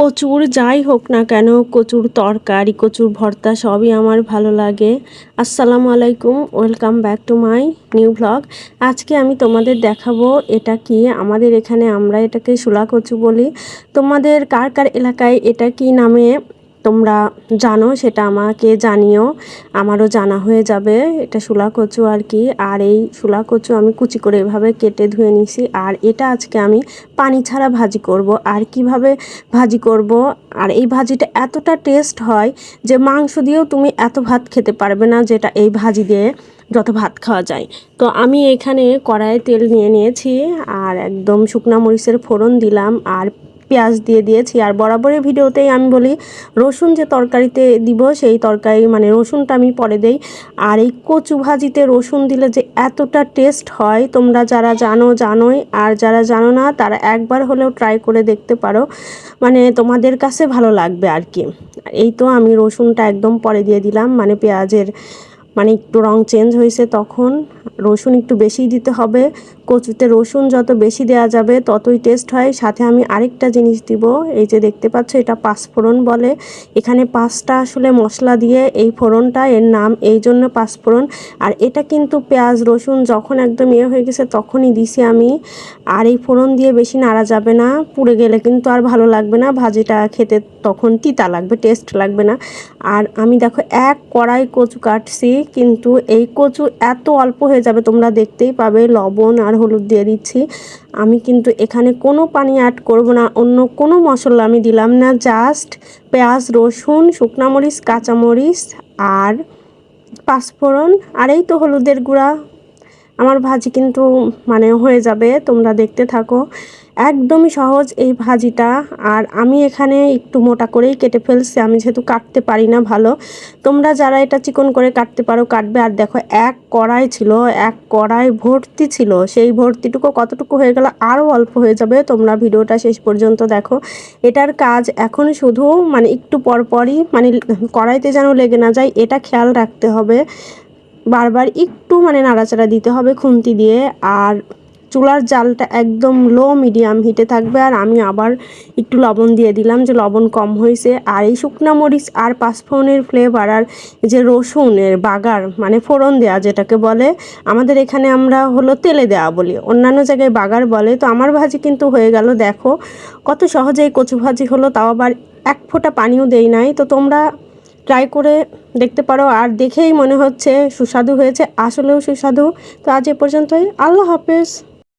কচুর যাই হোক না কেন, কচুর তরকারি, কচুর ভর্তা সবই আমার ভালো লাগে। আসসালামু আলাইকুম, welcome back to my new vlog. আজকে আমি তোমাদের দেখাবো এটা কি, আমাদের এখানে আমরা এটাকে শুলা কচু বলি। তোমাদের কার কার এলাকায় এটা কি নামে তোমরা জানো, সেটা আমাকে জানিও। আমারও জানা হয়ে যাবে, এটা শুলা কচু আর কি। আর এই শুলা কচু আমি কুচি করে এভাবে কেটে ধুয়ে নিছি আর এটা আজকে আমি পানি ছাড়া ভাজি করব। আর কীভাবে ভাজি করব? আর এই ভাজিটা এতটা টেস্ট হয় যে মাংস দিয়েও তুমি এত ভাত খেতে পারবে না যেটা এই ভাজি দিয়ে যত ভাত খাওয়া যায়। তো আমি এখানে কড়াইয়ে তেল নিয়ে নিয়েছি, আর একদম শুকনা মরিচের ফোড়ন দিলাম। আর পেঁয়াজ দিয়ে দিয়েছি। আর বরাবরের ভিডিওতেই আমি বলি, রসুন যে তরকারিতে দিব, সেই তরকারি মানে রসুনটা আমি পরে দেই। আর এই কচু ভাজিতে রসুন দিলে যে এতটা টেস্ট হয়, তোমরা যারা জানো, জানোই। আর যারা জানো না, তারা একবার হলেও ট্রাই করে দেখতে পারো। মানে তোমাদের কাছে ভালো লাগবে আর কি। এই তো আমি রসুনটা একদম পরে দিয়ে দিলাম। মানে পেঁয়াজের মানে একটু রং চেঞ্জ হয়েছে তখন, রসুন একটু বেশি দিতে হবে। কচুতে রসুন যত বেশি দেওয়া যাবে ততই টেস্ট হয়। সাথে আমি আরেকটা জিনিস দিব, এই যে দেখতে পাচ্ছ এটা পাঁচফোড়ন বলে। এখানে পাঁচটা আসলে মশলা দিয়ে এই ফোড়নটা, এর নাম এই জন্য পাঁচফোড়ন আর এটা কিন্তু পেঁয়াজ, রসুন যখন একদম ইয়ে হয়ে গেছে তখনই দিছি আমি। আর এই ফোড়ন দিয়ে বেশি নাড়া যাবে না, পুড়ে গেলে কিন্তু আর ভালো লাগবে না। ভাজিটা খেতে তখন তিতা লাগবে টেস্ট লাগবে না। আর আমি দেখো এক কড়াই কচু কাটছি। কিন্তু এই কচু এত অল্প হয়ে যাবে, তোমরা দেখতেই পাবে লবণ আর হলুদ দিয়ে দিচ্ছি। আমি কিন্তু এখানে কোনো পানি অ্যাড করব না, অন্য কোনো মশলা আমি দিলাম না জাস্ট পেঁয়াজ, রসুন শুকনামরিচ কাঁচামরিচ আর পাঁচফোড়ন। আর এই তো হলুদের গুঁড়া। আমার ভাজি কিন্তু মানে হয়ে যাবে, তোমরা দেখতে থাকো। একদমই সহজ এই ভাজিটা। আর আমি এখানে একটু মোটা করেই কেটে ফেলছি, আমি যেহেতু কাটতে পারি না ভালো। তোমরা যারা এটা চিকন করে কাটতে পারো, কাটবে। আর দেখো, এক কড়াই ছিল, এক কড়াই ভর্তি ছিল। সেই ভর্তিটুকু কতটুকু হয়ে গেল আরও অল্প হয়ে যাবে। তোমরা ভিডিওটা শেষ পর্যন্ত দেখো। এটার কাজ এখন শুধু মানে একটু পরপরই মানে কড়াইতে যেন লেগে না যায়, এটা খেয়াল রাখতে হবে। বারবার একটু মানে নাড়াচাড়া দিতে হবে খুন্তি দিয়ে। আর চুলার জালটা একদম লো মিডিয়াম হিটে থাকবে। আর আমি আবার একটু লবণ দিয়ে দিলাম যে লবণ কম হয়েছে। আর এই শুকনা মরিচ আর পাঁচফোড়নের ফ্লেভার আর যে রসুনের বাগার মানে ফোড়ন দেওয়া যেটাকে বলে, আমাদের এখানে আমরা হলো তেলে দেওয়া বলি। অন্যান্য জায়গায় বাগার বলে। তো আমার ভাজি কিন্তু হয়ে গেল, দেখো। কত সহজেই কচু ভাজি হলো, তাও আবার এক ফোঁটা পানিও দেই নাই। তো তোমরা ট্রাই করে দেখতে পারো। আর দেখেই মনে হচ্ছে সুস্বাদু হয়েছে। আসলেও সুস্বাদু। তো আজ এ পর্যন্তই। আল্লাহ হাফেজ।